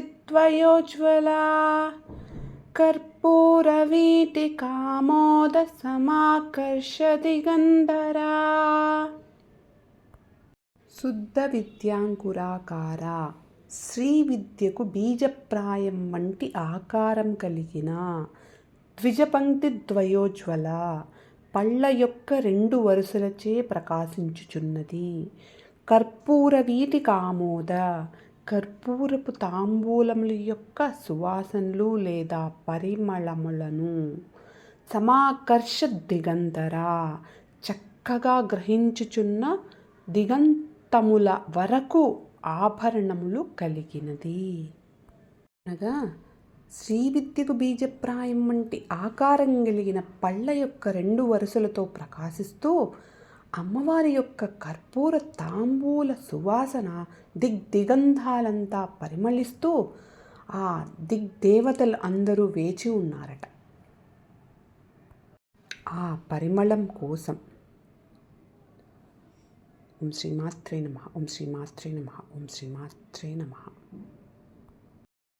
शुद्धविद्याङ्कुराकारद्विजपङ्क्तिद्वयोज्ज्वला कर्पूरवीटिकामोदसमाकर्षदिगन्धरा శుద్ధ విద్యాంకురాకార శ్రీ విద్యకు బీజప్రాయం వంటి ఆకారం కలిగిన ద్విజపంక్తి ద్వయోజ్వల పళ్ళ యొక్క రెండు వరుసలచే ప్రకాశించుచున్నది కర్పూర వీటికామోద కర్పూరపు తాంబూలముల యొక్క సువాసనలు లేదా పరిమళములను సమాకర్ష దిగంతర చక్కగా గ్రహించుచున్న దిగంతముల వరకు ఆభరణములు కలిగినది. అనగా శ్రీ విద్యకు బీజప్రాయం వంటి ఆకారం కలిగిన పళ్ళ యొక్క రెండు వరుసలతో ప్రకాశిస్తూ అమ్మవారి యొక్క కర్పూర తాంబూల సువాసన దిగ్దిగంధాలంతా పరిమళిస్తూ ఆ దిగ్దేవతలు అందరూ వేచి ఉన్నారట. ఆ పరిమళం కోసం ఓం శ్రీమాత్రే నమ ఓం శ్రీమాత్రే నమ ఓం శ్రీమాత్రే నమ.